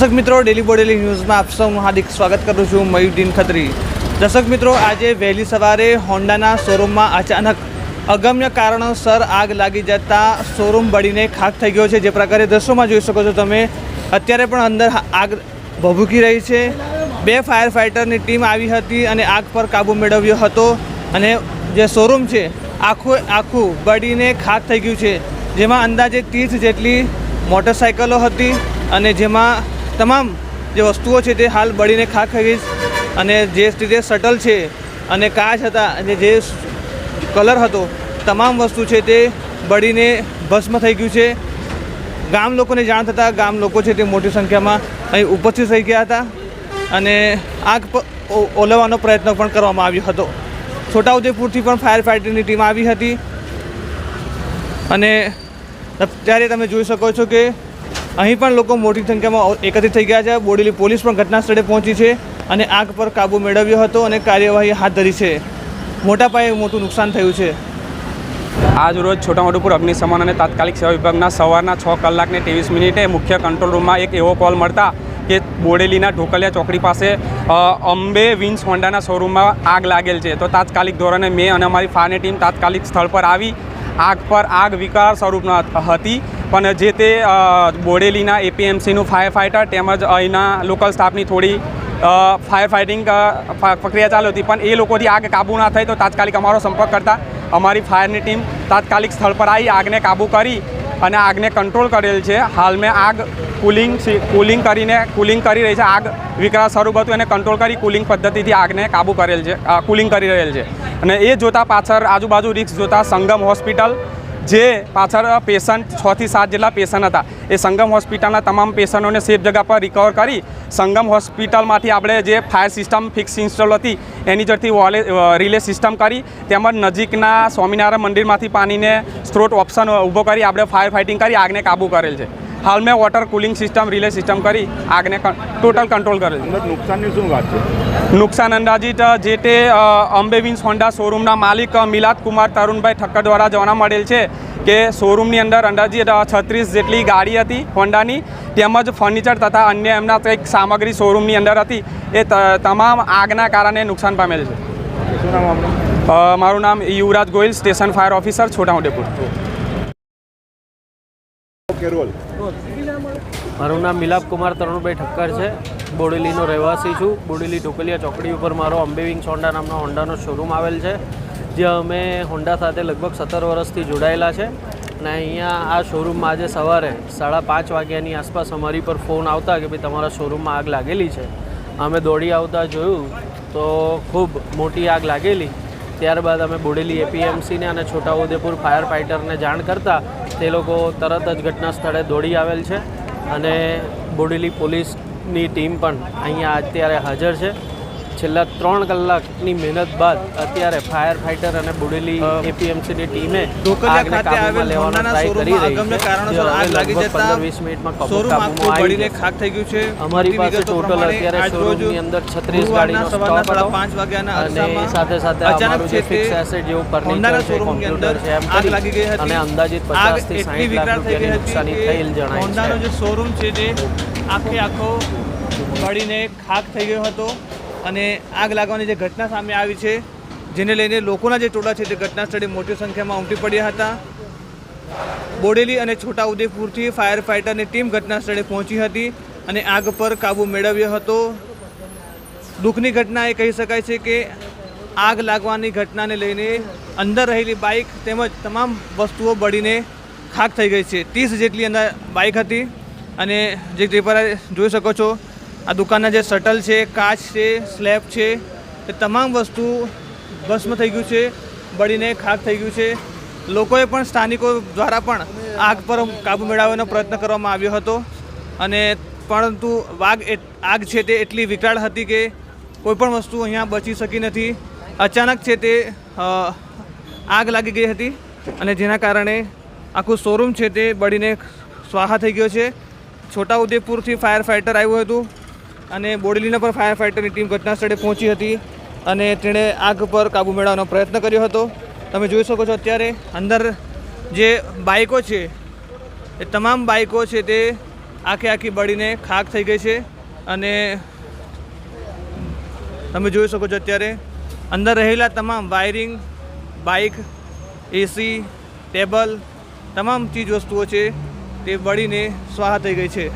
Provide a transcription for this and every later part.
દર્શક મિત્રો ડેલી બોડેલી ન્યૂઝમાં આપ સૌનું હાર્દિક સ્વાગત કરું છું મયુદ્દીન ખત્રી. દર્શક મિત્રો, આજે વહેલી સવારે હોન્ડાના શોરૂમમાં અચાનક અગમ્ય કારણોસર આગ લાગી જતા શોરૂમ બળીને ખાક થઈ ગયો છે. જે પ્રકારે દ્રશ્યોમાં જોઈ શકો છો તમે, અત્યારે પણ અંદર આગ ભભૂકી રહી છે. બે ફાયર ફાઇટરની ટીમ આવી હતી અને આગ પર કાબૂ મેળવ્યો હતો અને જે શોરૂમ છે, આખું આખું બળીને ખાક થઈ ગયું છે. જેમાં અંદાજે ત્રીસ જેટલી મોટરસાઇકલો હતી અને જેમાં તમામ જે વસ્તુઓ છે તે હાલ બળીને ખાક થઈ અને જે રીતે શટલ છે અને કાચ હતા અને જે કલર હતો, તમામ વસ્તુ છે તે બળીને ભસ્મ થઈ ગયું છે. ગામ લોકોને જાણ થતાં ગામ લોકો છે તે મોટી સંખ્યામાં અહીં ઉપસ્થિત થઈ ગયા હતા અને આગ ઓલવવાનો પ્રયત્ન પણ કરવામાં આવ્યો હતો. છોટાઉદેપુરથી પણ ફાયર ફાઇટરની ટીમ આવી હતી. અને ત્યારે તમે જોઈ શકો છો કે અહીં પણ લોકો મોટી સંખ્યામાં એકત્રિત થઈ ગયા છે. બોડેલી પોલીસ પણ ઘટના સ્થળે પહોંચી છે અને આગ પર કાબૂ મેળવ્યો હતો અને કાર્યવાહી હાથ ધરી છે. મોટા પાયે મોટું નુકસાન થયું છે. આજ રોજ છોટાઉદેપુર અગ્નિશમન અને તાત્કાલિક સેવા વિભાગના સવારના છ કલાકને ત્રેવીસ મિનિટે મુખ્ય કંટ્રોલ રૂમમાં એક એવો કોલ મળતા કે બોડેલીના ઢોકલિયા ચોકડી પાસે અંબે વિન્સ હોન્ડાના શોરૂમમાં આગ લાગેલ છે. તો તાત્કાલિક ધોરણે મેં અને અમારી ફાયરની ટીમ તાત્કાલિક સ્થળ પર આવી. આગ પર આગ વિકાર સ્વરૂપના હતી. પણ જે તે બોડેલીના એપીએમસીનું ફાયર ફાઇટર તેમજ અહીંના લોકલ સ્ટાફની થોડી ફાયર ફાઇટિંગ પ્રક્રિયા ચાલુ હતી. પણ એ લોકોથી આગ કાબૂ ના થઈ તો તાત્કાલિક અમારો સંપર્ક કરતા અમારી ફાયરની ટીમ તાત્કાલિક સ્થળ પર આવી આગને કાબૂ કરી અને આગને કંટ્રોલ કરેલ છે. હાલમાં આગ કુલિંગ કુલિંગ કરીને કુલિંગ કરી રહી છે. આગ વિકરાળ સ્વરૂપ હતું એને કંટ્રોલ કરી કુલિંગ પદ્ધતિથી આગને કાબૂ કરેલ છે કુલિંગ કરી રહેલ છે. અને એ જોતા પાછળ આજુબાજુ રિક્સ જોતા સંગમ હોસ્પિટલ જે પાછળ પેશન્ટ છથી સાત જેટલા પેશન્ટ હતા. એ સંગમ હોસ્પિટલના તમામ પેશન્ટોને સેફ જગ્યા પર રિકવર કરી સંગમ હોસ્પિટલમાંથી આપણે જે ફાયર સિસ્ટમ ફિક્સ ઇન્સ્ટોલ હતી, એની જડથી વોલે રિલે સિસ્ટમ કરી, તેમજ નજીકના સ્વામિનારાયણ મંદિરમાંથી પાણીને સ્ત્રોત ઓપ્શન ઊભો કરી આપણે ફાયર ફાઇટિંગ કરી, આગને કાબૂ કરેલ છે. હાલમાં water cooling system relay system કરી આગને ટોટલ કંટ્રોલ કરેલ. છે નુકસાનની શું વાત છે? નુકસાન અંદાજિત જે તે અંબે વિન્સ હોન્ડા શોરૂમના માલિક મિલાદ કુમાર તરુણભાઈ ઠક્કર દ્વારા જાણવા મળેલ છે કે શોરૂમની અંદર અંદાજિત છત્રીસ જેટલી ગાડી હતી હોન્ડાની તેમજ ફર્નિચર તથા અન્ય એમના કંઈક સામગ્રી શોરૂમની અંદર હતી. એ તમામ આગના કારણે નુકસાન પામેલ છે. મારું નામ Yuvraj Goyal station fire officer Chhotaudepur. Carol મારું નામ મિલાપ કુમાર તરુણભાઈ ઠક્કર છે. બોડેલીનો રહેવાસી છું. બોડેલી ઢોકલિયા ચોકડી ઉપર મારો અંબેવિંગ હોન્ડા નામનો હોન્ડાનો શોરૂમ આવેલ છે, જ્યાં અમે હોન્ડા સાથે લગભગ સત્તર વર્ષથી જોડાયેલા છે. અને અહીંયા આ શોરૂમમાં આજે સવારે સાડા પાંચ વાગ્યાની આસપાસ અમારી પર ફોન આવતા કે ભાઈ તમારા શોરૂમમાં આગ લાગેલી છે. અમે દોડી આવતા જોયું તો ખૂબ મોટી આગ લાગેલી. ત્યારબાદ અમે બોડેલી એપીએમસીને અને છોટાઉદેપુર ફાયર ફાઇટરને જાણ કરતાં તે લોકો તરત જ ઘટના સ્થળે દોડી આવેલ છે. અને બોડેલી પોલીસની ટીમ પણ અહીંયા અત્યારે હાજર છે. છેલ્લા ત્રણ કલાકની મહેનત બાદ અત્યારે ફાયર ફાઇટર અને બુડેલી એપીએમસીની ટીમે જે અમારી પાસે ટોટલ અત્યારે શોરૂમની અંદર 36 ગુરુવારના ગાડીનો સ્ટોક હતો. અને સાથે સાથે અમારું જે ફિક્સ એસેટ જેવું ફર્નિચર છે અંદર કોમ્પ્યુટર છે એમ કરી લાગી ગઈ હતી. અને અંદાજિત 50 થી 60 લાખ રૂપિયાની નુકસાની થયેલ જણાય છે. જે શોરૂમ છે તે આખે આખો બળીને ખાક થઈ ગયો હતો. અને આગ લાગવાની જે ઘટના સામે આવી છે, જેને લઈને લોકોના જે ટોળા છે તે ઘટના સ્થળે મોટી સંખ્યામાં ઉમટી પડ્યા હતા. બોડેલી અને છોટાઉદેપુરથી ફાયર ફાઇટરની ટીમ ઘટના સ્થળે પહોંચી હતી અને આગ પર કાબૂ મેળવ્યો હતો. દુઃખની ઘટના એ કહી શકાય છે કે આગ લાગવાની ઘટનાને લઈને અંદર રહેલી બાઇક તેમજ તમામ વસ્તુઓ બળીને ખાક થઈ ગઈ છે. ત્રીસ જેટલી અંદર બાઇક હતી અને જે પર જોઈ શકો છો આ દુકાનના જે શટલ છે, કાચ છે, સ્લેબ છે, એ તમામ વસ્તુ ભસ્મ થઈ ગયું છે, બળીને ખાક થઈ ગયું છે. લોકોએ પણ સ્થાનિકો દ્વારા પણ આગ પર કાબુ મેળવવાનો પ્રયત્ન કરવામાં આવ્યો હતો. અને પરંતુ વાગ એટ- આગ છે તે એટલી વિકરાળ હતી કે કોઈપણ વસ્તુ અહીંયા બચી શકી નથી. અચાનક છે તે આગ લાગી ગઈ હતી અને જેના કારણે આખું શોરૂમ છે તે બળીને સ્વાહા થઈ ગયો છે. છોટાઉદેપુરથી ફાયર ફાઇટર આવ્યું હતું. અને બોડેલીના પણ ફાયર ફાઇટરની ટીમ ઘટના સ્થળે પહોંચી હતી અને તેણે આગ પર કાબૂ મેળવવાનો પ્રયત્ન કર્યો હતો. તમે જોઈ શકો છો અત્યારે અંદર જે બાઇકો છે, એ તમામ બાઇકો છે તે આખે આખી બળીને ખાક થઈ ગઈ છે અને તમે જોઈ શકો છો અત્યારે અંદર રહેલા તમામ વાયરિંગ બાઇક એસી ટેબલ તમામ ચીજ વસ્તુઓ છે તે બળીને સ્વાહા થઈ ગઈ છે.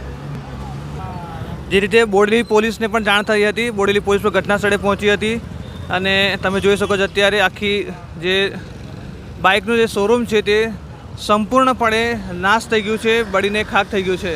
જે રીતે બોડેલી પોલીસને પણ જાણ થઈ હતી, બોડેલી પોલીસ પણ ઘટના સ્થળે પહોંચી હતી અને તમે જોઈ શકો છો અત્યારે આખી જે બાઇકનું જે શોરૂમ છે તે સંપૂર્ણપણે નાશ થઈ ગયું છે, બળીને ખાક થઈ ગયું છે.